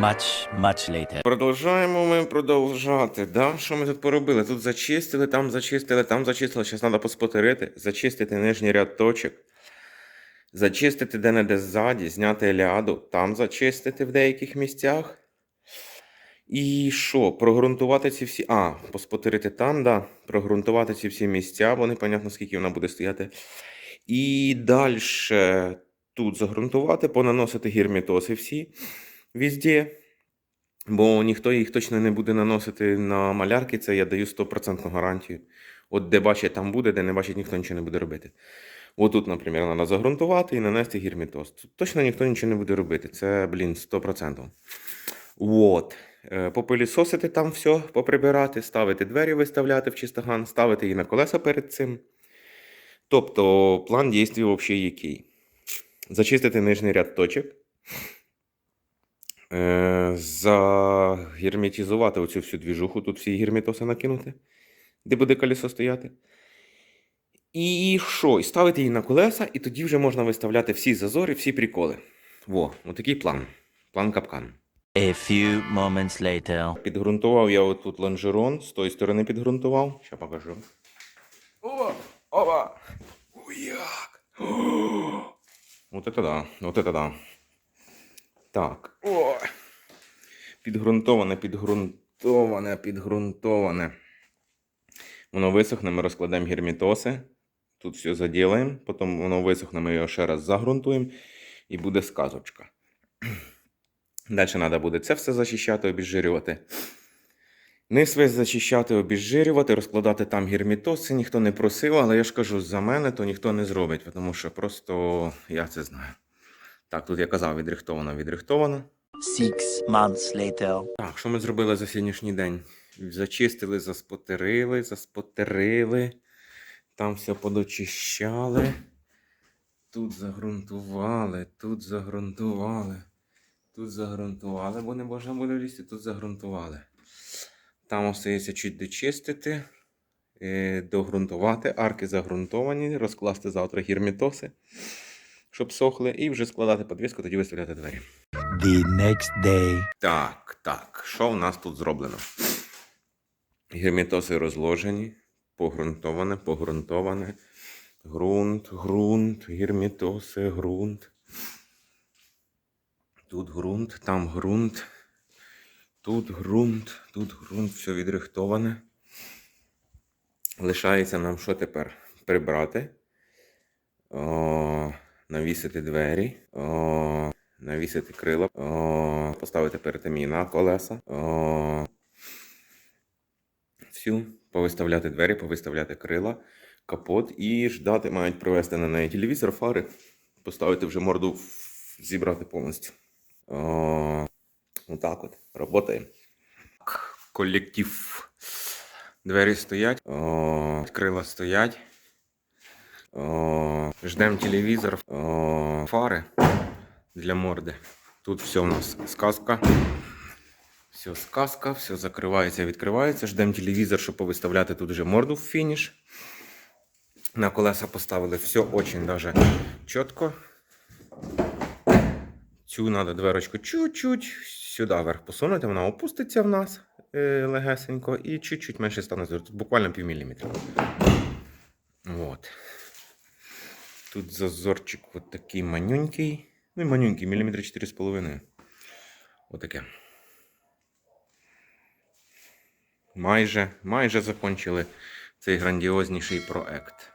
Much, much later. Продовжаємо ми продовжати. Да? Що ми тут поробили? Тут зачистили, там зачистили, там зачистили. Зараз треба поспотерити, зачистити нижній ряд точок, зачистити де-не-де ззаді, зняти еляду, там зачистити в деяких місцях. І що? Прогрунтувати ці всі. А, поспотерити там, да. Прогрунтувати ці всі місця, бо непонятно, скільки вона буде стояти. І далі тут загрунтувати, понаносити гірмітоси всі везде. Бо ніхто їх точно не буде наносити на малярки, це я даю 100% гарантію. От де бачить, там буде, де не бачить, ніхто нічого не буде робити. Отут, наприклад, треба загрунтувати і нанести гірмітоз. Тут точно ніхто нічого не буде робити. Це, блін, 100%. От. Е, Попилісосити там все, поприбирати, ставити двері, виставляти в чистоган, ставити її на колеса перед цим. Тобто план дій взагалі який? Зачистити нижній ряд точок. Е, загерметизувати оцю всю двіжуху, тут всі герметоси накинути, де буде колесо стояти. І що? І ставити її на колеса, і тоді вже можна виставляти всі зазори, всі приколи. Во, отакий план. План капкан. A few moments later. Підґрунтував я отут лонжерон, з тої сторони підґрунтував. Ща покажу. О, опа! О, як! О! От это да, от это да. Так. О! Підґрунтоване, підґрунтоване, підґрунтоване. Воно висохне, ми розкладемо гермітоси. Тут все заділаємо, потім воно висохне, ми його ще раз загрунтуємо і буде сказочка. Далі треба буде це все зачищати, обезжирювати. Низ весь зачищати, обезжирювати, розкладати там гермітоси. Ніхто не просив, але я ж кажу, за мене то ніхто не зробить, тому що просто я це знаю. Так, тут я казав, відрихтовано, відрихтовано. Six months later. Так, що ми зробили за сьогоднішній день? Зачистили, заспотерили, заспотерили. Там все подочищали. Тут загрунтували, тут загрунтували. Тут загрунтували, бо не можна буде лізти, тут загрунтували. Там остається чуть дочистити, е, догрунтувати. Арки загрунтовані, розкласти завтра гірмітоси, щоб сохли, і вже складати подвіску, тоді виставляти двері. The next day. Так, так. Що в нас тут зроблено? Гермітоси розложені, погрунтоване, погрунтоване. Грунт, грунт, гермітоси, грунт. Тут грунт, там грунт. Тут грунт, тут грунт, все відрихтоване. Лишається нам що тепер? Прибрати, навісити двері, о, навісити крила, о, поставити перетемі на колеса. О, всю, повиставляти двері, повиставляти крила, капот і ждати, мають привезти на неї телевізор, фари, поставити вже морду, зібрати повністю. О, отак от, работаємо. Колектив. Двері стоять, о, крила стоять. Ждемо телевізор, фари для морди. Тут все у нас сказка. Все сказка, все закривається, відкривається. Ждемо телевізор, щоб повиставляти тут вже морду в фініш. На колеса поставили все очень даже чітко. Цю треба дверочку чуть-чуть сюди вверх посунути, вона опуститься в нас е, легесенько і чуть-чуть менше стане. Буквально пів міліметра. Тут зазорчик от такий манюнький. Ну і манюнький, міліметри 4,5. Отаке. Майже, майже закончили цей грандіозніший проект.